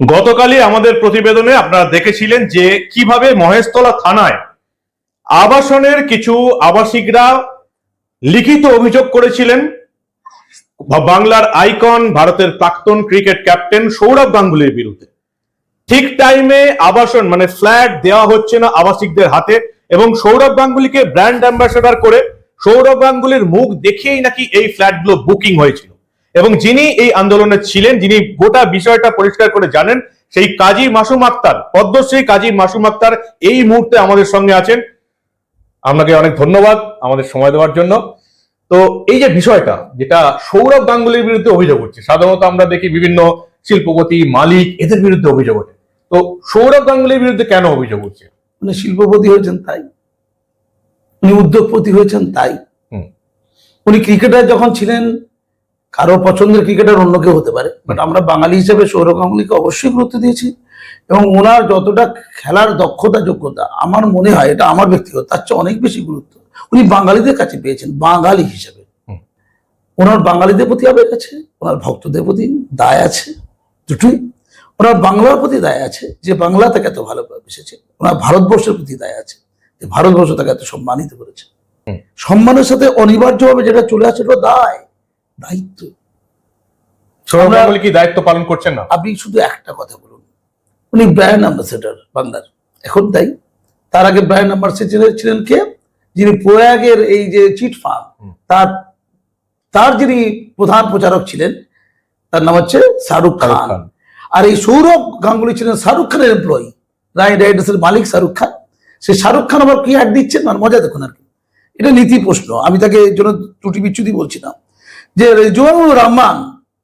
গতকালই আমাদের প্রতিবেদনে আপনারা দেখেছিলেন যে কীভাবে মহেশতলা থানায় আবাসনের কিছু আবাসিকরা লিখিত অভিযোগ করেছিলেন। বাংলার আইকন, ভারতের প্রাক্তন ক্রিকেট ক্যাপ্টেন সৌরভ গাঙ্গুলির বিরুদ্ধে। ঠিক টাইমে আবাসন মানে ফ্ল্যাট দেওয়া হচ্ছে না আবাসিকদের হাতে এবং সৌরভ গাঙ্গুলিকে ব্র্যান্ড অ্যাম্বাসেডর করে সৌরভ গাঙ্গুলির মুখ দেখেই নাকি এই ফ্ল্যাটগুলো বুকিং হয়েছিল এবং যিনি এই আন্দোলনে ছিলেন যিনি গোটা বিষয়টা পরিষ্কার করে জানেন সেই কাজী মাসুম আক্তার পদ্মশ্রী কাজী মাসুম আক্তার এই মুহূর্তে আমাদের সঙ্গে আছেন। আপনাকে অনেক ধন্যবাদ আমাদের সময় দেওয়ার জন্য। তো এই যে বিষয়টা যেটা সৌরভ গাঙ্গুলির বিরুদ্ধে অভিযোগ হচ্ছে সাধারণত আমরা দেখি বিভিন্ন শিল্পপতি মালিক এদের বিরুদ্ধে অভিযোগ ওঠে। তো সৌরভ গাঙ্গুলির বিরুদ্ধে কেন অভিযোগ হচ্ছে? উনি শিল্পপতি হয়েছেন তাই উনি উদ্যোগপতি হয়েছেন তাই। হুম। উনি ক্রিকেটার যখন ছিলেন কারও পছন্দের ক্রিকেটার অন্য কেউ হতে পারে বাট আমরা বাঙালি হিসেবে সৌরভ গাঙ্গুলিকে অবশ্যই গুরুত্ব দিয়েছি এবং ওনার যতটা খেলার দক্ষতা যোগ্যতা আমার মনে হয় এটা আমার ব্যক্তিগত তার চেয়ে অনেক বেশি গুরুত্ব। উনি বাঙালিদের কাছে পেয়েছেন বাঙালি হিসেবে। ওনার বাঙালিদের প্রতি আবেগ আছে ওনার ভক্তদের প্রতি দায় আছে দুটোই। ওনার বাংলার প্রতি দায় আছে যে বাংলা তাকে এত ভালোবেসেছে ওনার ভারতবর্ষের প্রতি দায় আছে যে ভারতবর্ষ তাকে এত সম্মানিত করেছে। সম্মানের সাথে অনিবার্যভাবে যেটা চলে আসে এটা দায়। দায়িত্ব। কি দায়িত্ব পালন করছেন না? আপনি শুধু একটা কথা বলুন। উনি ব্র্যান্ড অ্যাম্বাসেডার বাংলার এখন তাই। তার আগে ব্র্যান্ড অ্যাম্বাসেডার ছিলেন কে? যিনি প্রয়াগের এই যে চিট ফার্ম তার তার যিনি প্রধান প্রচারক ছিলেন তার নাম হচ্ছে শাহরুখ খান। আর এই সৌরভ গাঙ্গুলি ছিলেন শাহরুখ খানের এমপ্লয়ি রাইট রাইডার্সের মালিক শাহরুখ খান। সে শাহরুখ খান আবার কি অ্যাড দিচ্ছেন? আর মজা দেখুন আর কি। এটা নীতি প্রশ্ন। আমি তাকে এর জন্য ত্রুটি বিচ্যুতি বলছি না। যে রেজওয়ানুর রহমান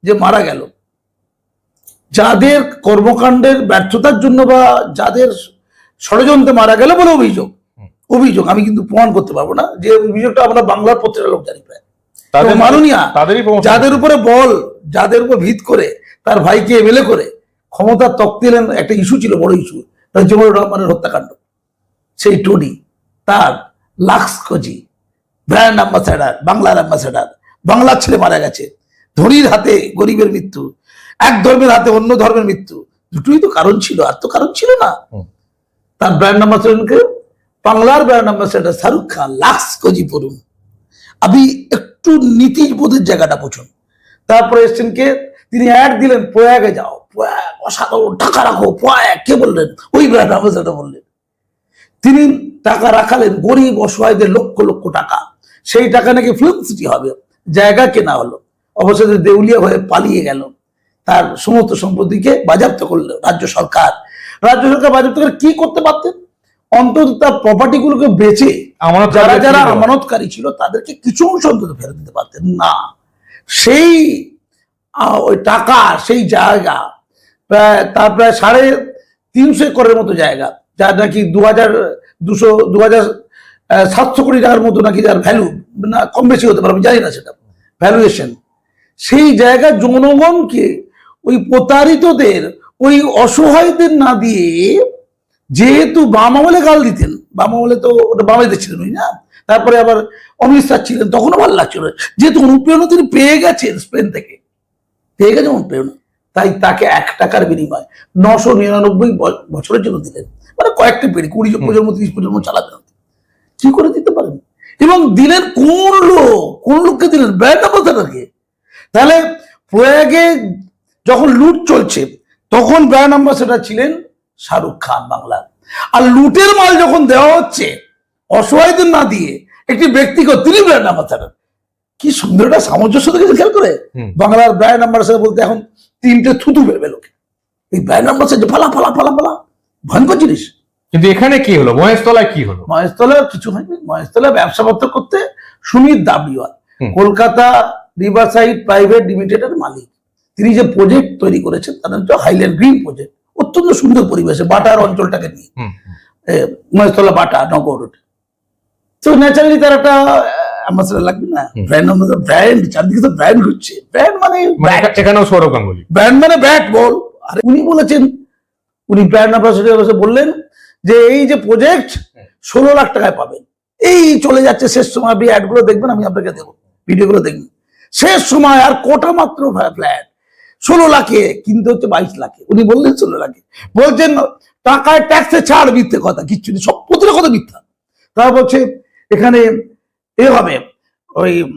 যে মারা গেল যাদের কর্মকাণ্ডের ব্যর্থতার জন্য বা যাদের ষড়যন্ত্রে মারা গেল বলে অভিযোগ অভিযোগ আমি কিন্তু প্রমাণ করতে পারব না যে অভিযোগটা আমরা বাংলার প্রত্যেকটা লোক জানি প্রায়। মাননীয়া যাদের উপরে বল যাদের উপর ভিত করে তার ভাইকে এমএলএ করে ক্ষমতার তক্তি এলেন একটা ইস্যু ছিল বড় ইস্যু রাজ্যবর রহমানের হত্যাকাণ্ড। সেই টনি তার লাক্স কজি ব্র্যান্ড অ্যাম্বাসেডার বাংলার অ্যাম্বাসেডার বাংলার ছেলে মারা গেছে। ধনীর হাতে গরিবের মৃত্যু এক ধর্মের হাতে অন্য ধর্মের মৃত্যু দুটোই তো কারণ ছিল আর তো কারণ ছিল না। তার ব্র্যান্ড অ্যাম্বাসেডারকে বাংলার brand ambassador Shahrukh Khan Lux Cozi পড়ুন। আপনি একটু নীতিবোধের জায়গাটা বুঝুন তারপরে এসছেন কে? তিনি অ্যাড দিলেন প্রয়াগে যাও প্রয়াগ অসাধারণ টাকা রাখো প্রয়াগ কে বললেন? ওই ব্র্যান্ড অ্যাম্বাসেডার বললেন। তিনি টাকা রাখালেন গরিব অসহায়দের লক্ষ লক্ষ টাকা। সেই টাকা নাকি ফিল্ম সিটি হবে। জায়গা কেনা হলো। অবশেষে দেউলিয়া হয়ে পালিয়ে গেল। তার সমস্ত সম্পত্তিকে বাজেয়াপ্ত করল রাজ্য সরকার। রাজ্য সরকার বাজেয়াপ্ত করে কি করতে পারতেন? অন্তত তার প্রপার্টি গুলোকে বেচে যারা যারা আমানতকারী ছিল তাদেরকে কিছু অংশ অন্তত ফেরত দিতে পারতেন। না সেই ওই টাকা সেই জায়গা প্রায় তার প্রায় সাড়ে তিনশো একরের মতো জায়গা যার নাকি দু হাজার দুশো দু হাজার সাতশো কোটি টাকার মতো নাকি যার ভ্যালু না কম বেশি হতে পারে আমি জানি না সেটা। ভ্যালুয়েশন সেই জায়গা জনগণকে ওই প্রতারিতদের ওই অসহায়দের না দিয়ে যেহেতু বাম আমলে গাল দিতেন বাম আমলে তো ওটা বামেদের ছিলেন ওই না তারপরে আবার অমিত শাহ ছিলেন তখনও ভালো লাগছিল। যেহেতু অনুপ্রেরণা তিনি পেয়ে গেছেন স্পেন থেকে পেয়ে গেছেন অনুপ্রেরণা তাই তাকে এক টাকার বিনিময় নশো নিরানব্বই বছরের জন্য দিলেন। মানে কয়েকটা পেড়ি কুড়ি প্রজন্ম তিরিশ প্রজন্ম চালাবেন কি করে দিতে পারেন? এবং দিলেন কোন লোক কোন লোককে দিলেন? ব্র্যান্ড অ্যাম্বাসাডারকে তাহলে প্রয়াগে যখন লুট চলছে তখন ব্র্যান্ড অ্যাম্বাসেডার ছিলেন শাহরুখ খান বাংলার। আর লুটের মাল যখন দেওয়া হচ্ছে অসহায়দের না দিয়ে একটি ব্যক্তিগত তিনি ব্র্যান্ড অ্যাম্বাসেডার কি সুন্দর একটা সামঞ্জস্য দেখেছে খেয়াল করে। বাংলার ব্র্যান্ড অ্যাম্বাসেডার বলতে এখন তিনটে থুতু বেরবে লোকে। এই ব্র্যান্ড অ্যাম্বাসেডার ফালা ফালা ফালা ফালা ভয়ঙ্কর জিনিস। কিন্তু এখানে কি হলো? মহেশতলায় কি হলো? মহেশতলার কিছু হয়নি। মহেশতলা ব্যবসা পত্র করতে সুমিত দাবলিওয়াল। কলকাতা রিভারসাইড প্রাইভেট লিমিটেডের মালিক। তিনি যে প্রজেক্ট তৈরি করেছেন তার নাম হচ্ছে হাইল্যান্ড গ্রিন প্রজেক্ট অত্যন্ত সুন্দর পরিবেশে বাটার অঞ্চলটাকে নিয়ে। মহেশতলা বাটা নগর রোড তো ন্যাচারালি তার একটা অ্যাম্বাসেডার লাগবে না। ব্র্যান্ড ব্র্যান্ড চারদিকে তো ব্র্যান্ড হচ্ছে ব্র্যান্ড মানে মানে এখানেও সৌরভ গাঙ্গুলি। ব্র্যান্ড মানে ব্যাট বল। আর উনি বলেছেন উনি ব্র্যান্ড অ্যাম্বাসেডার বসে বললেন যে এই যে প্রজেক্ট ষোলো লাখ টাকায় পাবেন। এই চলে যাচ্ছে শেষ সময়। আপনি অ্যাডগুলো দেখবেন, আমি আপনাকে দেবো। ভিডিওগুলো দেখবেন। শেষ সময় আর কোটা মাত্র ফ্ল্যাট ষোলো লাখে কিনতে হচ্ছে বাইশ লাখে। উনি বললেন ষোলো লাখে। বলছেন, টাকায় ট্যাক্সে ছাড় মিথ্যে কথা, কিচ্ছু নেই। সব প্রতিটা কথা মিথ্যা। তারা বলছে, এখানে এ হবে, ওই,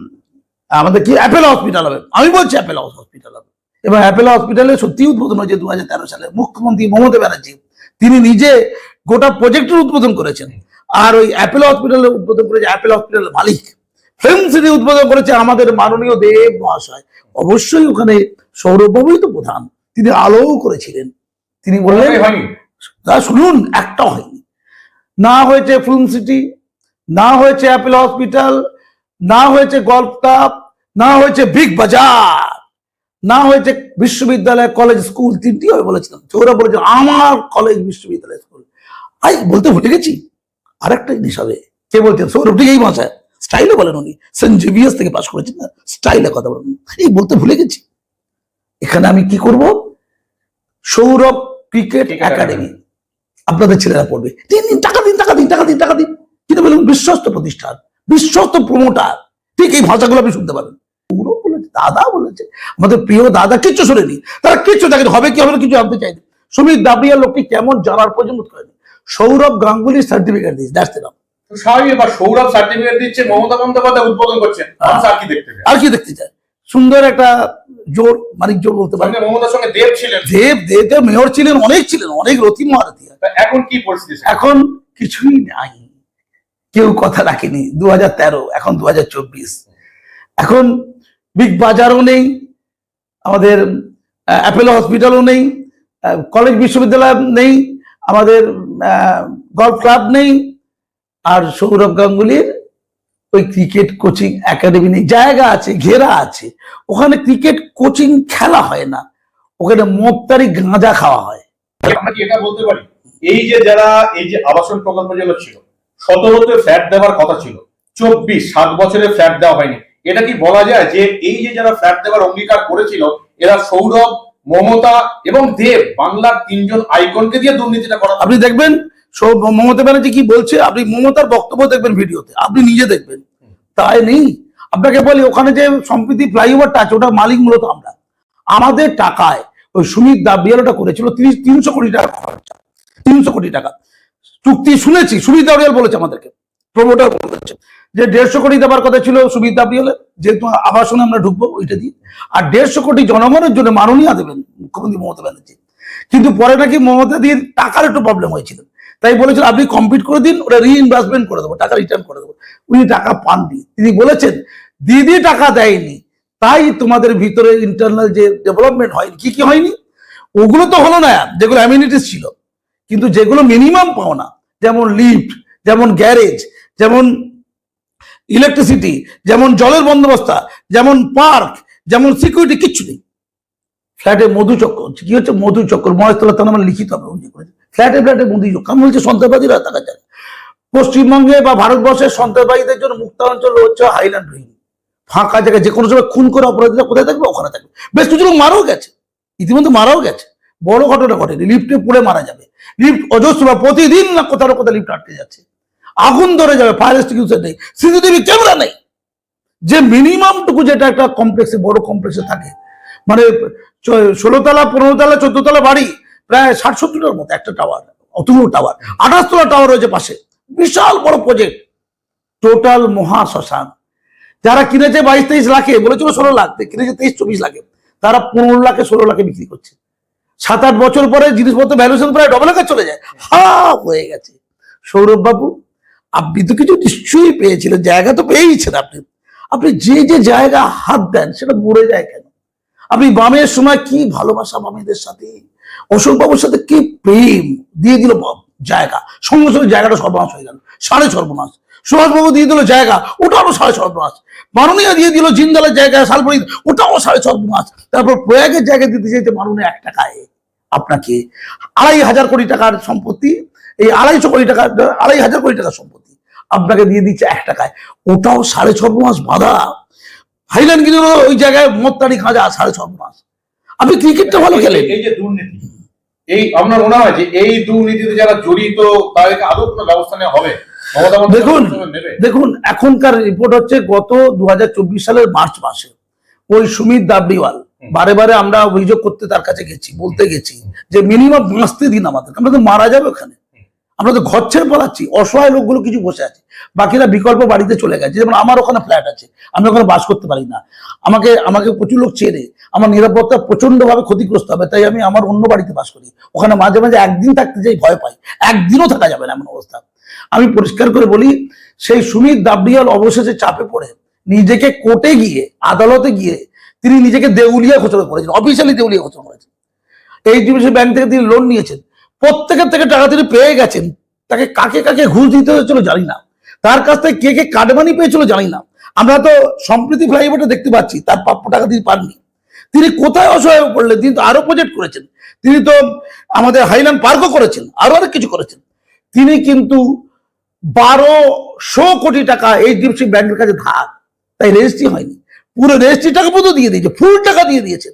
আমাদের কি অ্যাপেলো হসপিটাল হবে। আমি বলছি অ্যাপেলো হসপিটাল হবে। এবং অ্যাপেলো হসপিটালে সত্যি উদ্বোধন হয়েছে দু হাজার তেরো সালে। মুখ্যমন্ত্রী মমতা ব্যানার্জি, তিনি নিজে গোটা প্রজেক্টের উদ্বোধন করেছেন। আর ওই অ্যাপেল হসপিটালের উদ্বোধন করেছে অ্যাপেল হসপিটালের মালিক। ফিল্ম সিটি উদ্বোধন করেছে আমাদের মাননীয় দেব মহাশয়। অবশ্যই ওখানে সৌরভবাবুই তো প্রধান। তিনি আলোও করেছিলেন। তিনি বললেন শুনুন একটা হয়নি। না হয়েছে ফিল্ম সিটি না হয়েছে অ্যাপেল হসপিটাল না হয়েছে গল্ফ ক্লাব না হয়েছে বিগ বাজার না হয়েছে বিশ্ববিদ্যালয় কলেজ স্কুল তিনটি হবে বলেছিলাম। ওরা বলেছে আমার কলেজ বিশ্ববিদ্যালয় আই বলতে ভুলে গেছি। আরেকটা জিনিস হবে। কে বলছেন সৌরভ ঠিক এই ভাষায় স্টাইলে বলেন উনি। সেন্ট জেভিয়ার্স থেকে পাশ করেছেন না। স্টাইলে কথা বলেন এই বলতে ভুলে গেছি। এখানে আমি কি করব? সৌরভ ক্রিকেট একাডেমি আপনাদের ছেলেরা পড়বে। দিন দিন টাকা দিন টাকা দিন টাকা দিন টাকা দিন। কিন্তু বলুন বিশ্বস্ত প্রতিষ্ঠান বিশ্বস্ত প্রমোটার ঠিক এই ভাষাগুলো আপনি শুনতে পাবেন। পুরো বলেছে দাদা বলেছে। আমাদের প্রিয় দাদা কিচ্ছু শোনেনি। তারা কিচ্ছু দেখেন। হবে কি হবে না কিছু জানতে চাইনি। সুমিত দাবরিয়া লোকটি কেমন জানার পর্যন্ত করেনি। সৌরভ গাঙ্গুলি সার্টিফিকেট দিয়েছে দ্যাটস স্বাভাবিক সৌরভ সার্টিফিকেট দিচ্ছে মমতা বন্দ্যোপাধ্যায় উদ্বোধন করছেন। আর কি দেখতে আর কি দেখতে চায়? সুন্দর একটা জোর মানিক জোর বলতে মমতার সঙ্গে দেব ছিলেন। দেব মেয়র ছিলেন অনেক ছিলেন অনেক রতি মহারথী তা এখন কি পরিস্থিতি? এখন কিছুই নাই। কেউ কথা রাখেনি দু তেরো এখন দু চব্বিশ। এখন বিগ বাজারও নেই আমাদের অ্যাপেলো হসপিটালও নেই কলেজ বিশ্ববিদ্যালয় নেই আমাদের গল্ফ ক্লাব নেই, আর সৌরভ গাঙ্গুলির ওই ক্রিকেট কোচিং একাডেমি নেই। জায়গা আছে, ঘেরা আছে। ওখানে ক্রিকেট কোচিং খেলা হয় না। ওখানে মত্তারি গাঁজা খাওয়া হয়। আমরা কি এটা বলতে পারি? এই যে যারা, এই যে আবাসন প্রকল্প যেগুলো ছিল, সতেরোতে ফ্ল্যাট দেওয়ার কথা ছিল, চব্বিশ, সাত বছরে ফ্ল্যাট দেওয়া হয়নি। এটা কি বলা যায় যে এই যে যারা ফ্ল্যাট দেওয়ার অঙ্গীকার করেছিল, এরা সৌরভ মমতা এবং দেব, বাংলার তিনজন আইকনকে দিয়ে দুর্নীতিটা করা আপনি দেখবেন মমতা ব্যানার্জি কি বলছে? আপনি মমতার বক্তব্য দেখবেন ভিডিওতে, আপনি নিজে দেখবেন। তাই নেই। আপনাকে বলি, ওখানে যে সম্প্রীতি ফ্লাইওভারটা আছে ওটা মালিক মূলত আমরা। আমাদের টাকায়, ওই সুমিত দাবিয়ালটা করেছিল, তিরিশ, তিনশো কোটি টাকা খরচা। তিনশো কোটি টাকা। চুক্তি শুনেছি, সুমিত দাবিয়াল বলেছে আমাদেরকে প্রমোটার বলেছে। যে দেড়শো কোটি দেওয়ার কথা ছিল সুমিত দাবিয়ালের যেহেতু আবাসনে আমরা ঢুকবো ওইটা দিয়ে। আর দেড়শো কোটি জনগণের জন্য মাননীয় দেবেন মুখ্যমন্ত্রী মমতা ব্যানার্জি। কিন্তু পরে নাকি মমতা দিয়ে টাকার একটু প্রবলেম হয়েছিল। তাই বলেছিল, আপনি কমপ্লিট করে দিন, ওটা রিইনভেস্টমেন্ট করে দেবো, টাকা রিটার্ন করে দেবো। উনি টাকা পাননি। তিনি বলেছেন, দিদি টাকা দেয়নি, তাই তোমাদের ভিতরে ইন্টারনাল যে ডেভেলপমেন্ট হয়নি কি কি হয়নি? ওগুলো তো হলো না, যেগুলো অ্যামিনিটিস ছিল। কিন্তু যেগুলো মিনিমাম পাওনা যেমন লিফট যেমন গ্যারেজ যেমন ইলেকট্রিসিটি যেমন জলের বন্দোবস্তা, যেমন পার্ক যেমন সিকিউরিটি কিচ্ছু নেই। ফ্ল্যাটে মধুচক্র কি হচ্ছে? মধুচক্র মহেশতলা তার নামে লিখিত হবে অভিযোগ করেছে। ফ্ল্যাটে ফ্ল্যাটে মধুচক্র আমি বলছি সন্ত্রাসবাদীরা থাকা যায় পশ্চিমবঙ্গে বা ভারতবর্ষের সন্ত্রাসবাদীদের জন্য মুক্তাঞ্চল হচ্ছে হাইল্যান্ড রিং ফাঁকা জায়গায় যে কোনো সময় খুন করে অপরাধীরা কোথায় থাকবে? ওখানে থাকবে। বেশ কিছু লোক মারাও গেছে। ইতিমধ্যে মারাও গেছে। বড় ঘটনা ঘটেনি। লিফটে পড়ে মারা যাবে। লিফট অজস্র প্রতিদিন না কোথাও কোথাও লিফট আটকে যাচ্ছে। আগুন ধরে যাবে ফায়ার এক্সটিংগুইশার নেই সিসিটিভি ক্যামেরা নেই। যে মিনিমাম টুকু যেটা একটা কমপ্লেক্সে বড় কমপ্লেক্সে থাকে মানে চ- ষোলো তলা, পনেরো তলা, চোদ্দ তলা বাড়ি, প্রায় ষাট সত্তরটার মতো একটা টাওয়ার অতগুলো টাওয়ার আঠাশ তলা টাওয়ার রয়েছে পাশে, বিশাল বড় প্রজেক্ট টোটাল মহা শ্মশান। যারা কিনেছে বাইশ তেইশ লাখে, বলেছিল ষোলো লাখ কিনেছে তেইশ চব্বিশ লাখে, তারা পনেরো লাখে, ষোলো লাখে বিক্রি করছে। সাত আট বছর পরে জিনিসপত্র ভ্যালুয়েশন প্রায় ডবল আকার চলে যায়। হা, হয়ে গেছে। সৌরভ বাবু আপনি তো কিছু নিশ্চয়ই পেয়েছিলেন, জায়গা তো পেয়েইছেন আপনি। আপনি যে যে জায়গা হাত দেন, সেটা মরে যায় কেন? আপনি বামের সময় কি ভালোবাসা বামেদের সাথে? অশোক বাবুর সাথে কি প্রেম? দিয়ে দিল জায়গা। সঙ্গে সঙ্গে জায়গাটা সর্বনাশ হয়ে গেল, সাড়ে সর্বনাশ। সুভাষবাবু দিয়ে দিল জায়গা, ওটাও সাড়ে সর্বনাশ। মাননীয় দিয়ে দিল জিন্দালের জায়গা শালবনি ওটাও সাড়ে সর্বনাশ। তারপর প্রয়াগের জায়গা দিতে চাইতে মাননীয় এক টাকায় আপনাকে। আড়াই হাজার কোটি টাকার সম্পত্তি, এই আড়াইশো কোটি টাকা, আড়াই হাজার কোটি টাকার সম্পত্তি। আপনাকে দিয়ে দিচ্ছে এক টাকায়। ওটাও সাড়ে ছ মাস বাধা। হাইল্যান্ড গিরির ওই জায়গায় মত্তারি খাজা সাড়ে ছ মাস। আপনি ক্রিকেটটা ভালো খেলেন। এই যে দুর্নীতি এই আপনার মনে হয় যে এই দুর্নীতিতে যারা জড়িত তাদেরকে আদৌ কোনো ব্যবস্থা নেওয়া হবে? দেখুন। দেখুন এখনকার রিপোর্ট হচ্ছে গত দু হাজার চব্বিশ সালের মার্চ মাসে। ওই সুমিত দাবড়িওয়াল বারে বারে আমরা অভিযোগ করতে তার কাছে গেছি বলতে গেছি যে মিনিমাম বাঁচতে দিন আমাদের আমরা তো মারা যাবে ওখানে। আমরা তো ঘর ছেড়ে পালাচ্ছি, অসহায় লোকগুলো কিছু বসে আছে। বাকিরা বিকল্প বাড়িতে চলে গেছে। যেমন আমার ওখানে ফ্ল্যাট আছে, আমি ওখানে বাস করতে পারি না। আমাকে আমাকে প্রচুর লোক চেনে আমার নিরাপত্তা প্রচণ্ড ভাবে ক্ষতিগ্রস্ত হবে, তাই আমি আমার অন্য বাড়িতে বাস করি। ওখানে মাঝে মাঝে একদিন থাকতে যাই ভয় পাই, একদিনও থাকা যাবে না এমন অবস্থা। আমি পরিষ্কার করে বলি, সেই সুমিত দাবড়িয়াল অবশেষে চাপে পড়ে, নিজেকে কোর্টে গিয়ে, আদালতে গিয়ে, তিনি নিজেকে দেউলিয়া ঘোষণা করেছেন অফিসিয়ালি দেউলিয়া ঘোষণা করেছেন। এইচডিএফসি ব্যাংক থেকে তিনি লোন নিয়েছেন প্রত্যেকের থেকে টাকা তিনি পেয়ে গেছেন। তাকে কাকে কাকে ঘুষ দিতে হয়েছিল জানি না। তার কাছ থেকে কে কে কাটমানি পেয়েছিল জানি না। আমরা তো সম্প্রীতি ফ্লাইওভারটা দেখতে পাচ্ছি, তার প্রাপ্য টাকা তিনি পাননি। তিনি কোথায় অসহায় হয়ে পড়লেন? তিনি তো আরও প্রজেক্ট করেছেন। তিনি তো আমাদের হাইল্যান্ড পার্কও করেছেন, আরও অনেক কিছু করেছেন। তিনি কিন্তু বারোশো কোটি টাকা এইচডিএফসি ব্যাংকের কাছে ধার। তাই রেজিস্ট্রি হয়নি। পুরো রেজিস্ট্রি টাকা পুরো দিয়ে দিয়েছে ফুল টাকা দিয়ে দিয়েছে।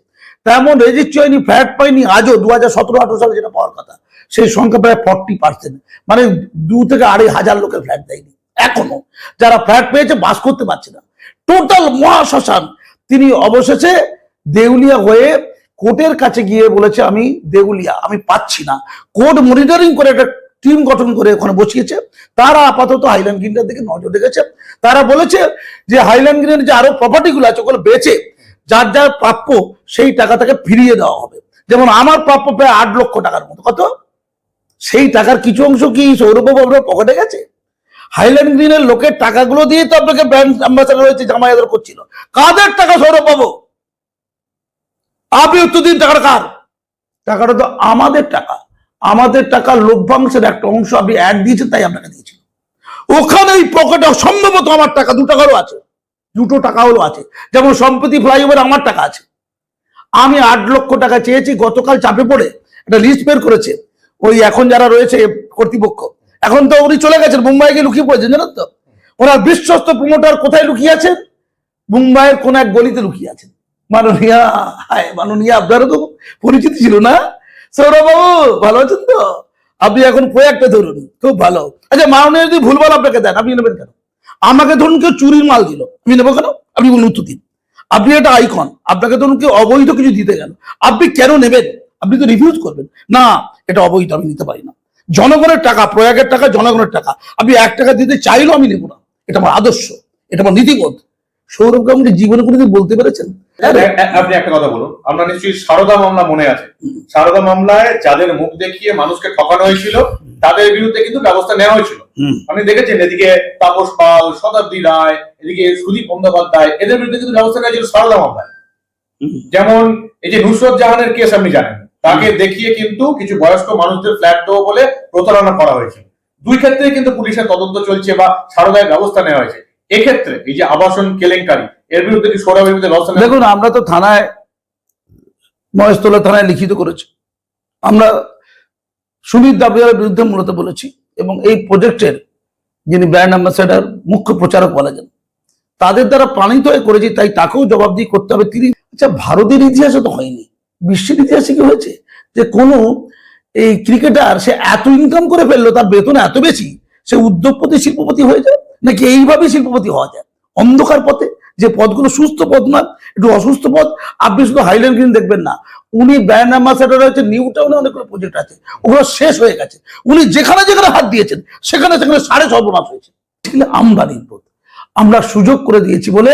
তেমন রেজিস্ট্রি হয়নি ফ্ল্যাট পাইনি আজও দু হাজার সতেরো আঠারো সালে যেটা পাওয়ার কথা। সেই সংখ্যা প্রায় ফর্টি পার্সেন্ট মানে দু থেকে আড়াই হাজার লোকের ফ্ল্যাট দেয়নি। এখনও যারা ফ্ল্যাট পেয়েছে, বাস করতে পারছে না। টোটাল মহাশ্মশান তিনি অবশেষে দেউলিয়া হয়ে কোর্টের কাছে গিয়ে বলেছে, আমি দেউলিয়া, আমি পাচ্ছি না। কোর্ট মনিটরিং করে একটা টিম গঠন করে ওখানে বসিয়েছে। তারা আপাতত হাইল্যান্ড গ্রিনটার দিকে নজর রেখেছে। তারা বলেছে যে হাইল্যান্ড গ্রিনের যে আরও প্রপার্টিগুলো আছে, ওগুলো বেচে যার যার প্রাপ্য সেই টাকা তাকে ফিরিয়ে দেওয়া হবে। যেমন আমার প্রাপ্য প্রায় আট লক্ষ টাকার মতো। কত? সেই টাকার কিছু অংশ কি সৌরভবাবু আপনার পকেটে গেছে? হাইল্যান্ড গ্রিনের লোকের টাকাগুলো দিয়ে তো আপনাকে ব্র্যান্ড অ্যাম্বাসাডার হয়েছে, জামাই আদর করছিল। কাদের টাকা সৌরভবাবু? আপনি উত্তর দিন টাকাটা কার? টাকাটা তো আমাদের টাকা। আমাদের টাকা লভ্যাংশের একটা অংশ আপনি অ্যাড দিয়েছেন, তাই আপনাকে দিয়েছিল। ওখানে এই পকেটে সম্ভবত আমার টাকা, দু টাকারও আছে। দুটো টাকা হলো আছে। যেমন সম্প্রতি ফ্লাইওভার আমার টাকা আছে। আমি আট লক্ষ টাকা চেয়েছি, গতকাল চাপে পড়ে একটা লিস্ট বের করেছে। ওই এখন যারা রয়েছে কর্তৃপক্ষ, এখন তো উনি চলে গেছেন মুম্বাই গিয়ে লুকিয়ে পড়েছেন, জানেন তো? ওনার বিশ্বস্ত প্রমোটার কোথায় লুকিয়ে আছেন? মুম্বাইয়ের কোন এক গলিতে লুকিয়ে আছেন। মাননীয়া, হায়, মাননীয়া আপনারও তো পরিচিতি ছিল না? সৌরভবাবু, ভালো আছেন তো? আপনি এখন প্রয়াগটা ধরুন, খুব ভালো। আচ্ছা মাননীয় যদি ভুলভাল আপনাকে দেন, আপনি নেবেন কেন? আমাকে ধরুন কেউ চুরির মাল দিল আমি নেব কেন? আপনি বলুন উত্তর দিন। আপনি একটা আইকন আপনাকে ধরুন কেউ অবৈধ কিছু দিতে গেল, আপনি কেন নেবেন? আপনি তো রিফিউজ করবেন। না এটা অবৈধ আমি নিতে পারি না। জনগণের টাকা প্রয়াগের টাকা জনগণের টাকা। আপনি এক টাকা দিতে চাইলেও আমি নেব না। এটা আমার আদর্শ এটা আমার নীতিবোধ। সৌরভ গাঙ্গুলি জীবনে কোনোদিন বলতে পেরেছেন? এ- আপনি একটা কথা বলুন। আমরা নিশ্চয়ই সারদা মামলা মনে আছে। সারদা মামলায় যাদের মুখ দেখিয়ে মানুষকে ঠকানো হয়েছিল তাদের বিরুদ্ধে কিন্তু ব্যবস্থা নেওয়া হয়েছিল। আপনি দেখেছেন এদিকে তাপস পাল শতাব্দী রায় এদিকে সুদীপ বন্দ্যোপাধ্যায় এদের বিরুদ্ধে কিন্তু ব্যবস্থা নেওয়া হয়েছিল সারদা মামলায়। যেমন এই যে নুসরত জাহানের কেস আপনি জানেন। তাকে দেখিয়ে কিন্তু কিছু বয়স্ক মানুষদের ফ্ল্যাট দেবো বলে প্রতারণা করা হয়েছে। দুই ক্ষেত্রে কিন্তু পুলিশের তদন্ত চলছে বা সারদায় ব্যবস্থা নেওয়া হয়েছে। এক্ষেত্রে এই যে আবাসন কেলেঙ্কারি, এর বিরুদ্ধে কি সৌরভের বিরুদ্ধে ব্যবস্থা দেখুন, আমরা তো থানায়, মহেশতলা থানায় লিখিত করেছি। আমরা সুমিত দাবিয়ার বিরুদ্ধে মূলত বলেছি এবং এই প্রজেক্টের যিনি ব্র্যান্ড অ্যাম্বাসেডার মুখ্য প্রচারক বলা যান তাদের দ্বারা প্রাণিত হয়ে করেছি, তাই তাকেও জবাবদিহি করতে হবে। তিনি আচ্ছা ভারতের ইতিহাসে তো হয়নি। বিশ্বের ইতিহাসে কি হয়েছে? যে কোনো এই ক্রিকেটার সে এত ইনকাম করে ফেলল, তার বেতন এত বেশি, সে উদ্যোগপতি, শিল্পপতি হয়ে যায় নাকি এইভাবেই শিল্পপতি হওয়া যায়? অন্ধকার পথে যে পদগুলো সুস্থ পদ নয়, একটু অসুস্থ পদ আপনি শুধু হাইল্যান্ড গ্রিন দেখবেন না। উনি ব্র্যান্ড অ্যাম্বাসেডার হচ্ছে নিউ টাউনে অনেকগুলো প্রজেক্ট আছে, ওগুলো শেষ হয়ে গেছে। উনি যেখানে যেখানে হাত দিয়েছেন, সেখানে সেখানে সাড়ে সর্বনাশ হয়েছে। আমরা নির্বোধ। আমরা সুযোগ করে দিয়েছি বলে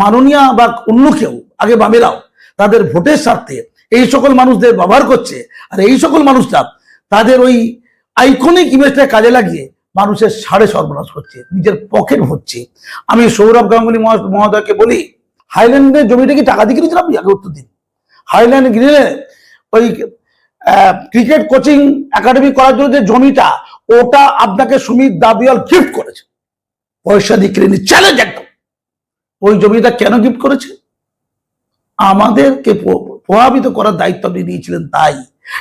মাননীয়া বা অন্য কেউ, আগে বামেরাও, তাদের ভোটের স্বার্থে এই সকল মানুষদের ব্যবহার করছে আর এই সকল মানুষরা তাদের ওই আইকনিক ইমেজটা কাজে লাগিয়ে মানুষের সাড়ে সর্বনাশ হচ্ছে, নিজের পকেট হচ্ছে আমি সৌরভ গাঙ্গুলি মহা- মহোদয়কে বলি, হাইল্যান্ডের জমিটা কি টাকা দিয়ে কিনেছেন আপনি? আগে উত্তর দিন। হাইল্যান্ড গ্রিনে ওই ক্রিকেট কোচিং একাডেমি করার জন্য যে জমিটা, ওটা আপনাকে সুমিত দাবিয়াল গিফট করেছে। পয়সা দিয়ে কিনে চ্যালেঞ্জ একদম। ওই জমিটা কেন গিফট করেছে? আমাদেরকে প্রভাবিত করার দায়িত্ব আপনি নিয়েছিলেন তাই।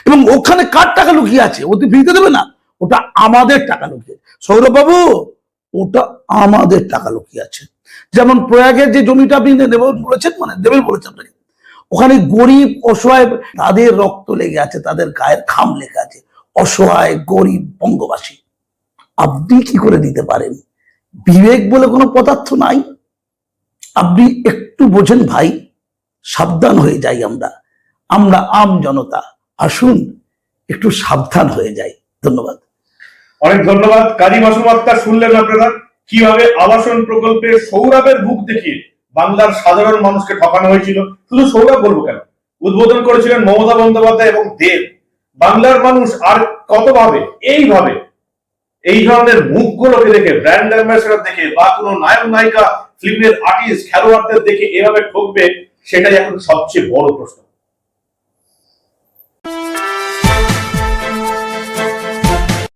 এবং ওখানে কার টাকা লুকিয়ে আছে? ওতে ফিরতে দেবে না। ওটা আমাদের টাকা লুকিয়ে সৌরভ বাবু ওটা আমাদের টাকা লুকিয়ে আছে। যেমন প্রয়াগের যে জমিটা আপনি দেবেন বলেছেন মানে দেবেন বলেছেন আপনাকে, ওখানে গরিব, অসহায়, তাদের রক্ত লেগে আছে, তাদের গায়ের খাম লেগে আছে। অসহায়, গরিব, বঙ্গবাসী, আপনি কি করে দিতে পারেন? বিবেক বলে কোনো পদার্থ নাই। আপনি একটু বোঝেন ভাই সাবধান হয়ে যাই আমরা। আমরা আম জনতা, আসুন একটু সাবধান হয়ে যাই। ধন্যবাদ। অনেক ধন্যবাদ। কাজী মাসুম শুনলেন আপনারা? কীভাবে আবাসন প্রকল্পে সৌরভের বুক দেখিয়ে বাংলার সাধারণ মানুষকে ঠকানো হয়েছিল? শুধু সৌরভ বলব কেন? উদ্বোধন করেছিলেন মমতা বন্দ্যোপাধ্যায় এবং দেব। বাংলার মানুষ আর কতভাবে এইভাবে এই ধরনের মুখগুলোকে দেখে ব্র্যান্ড অ্যাম্বাসেডার দেখে বা কোনো নায়ক নায়িকা ফিল্মের আর্টিস্ট খেলোয়াড়দের দেখে এভাবে ঠকবে সেটাই এখন সবচেয়ে বড় প্রশ্ন।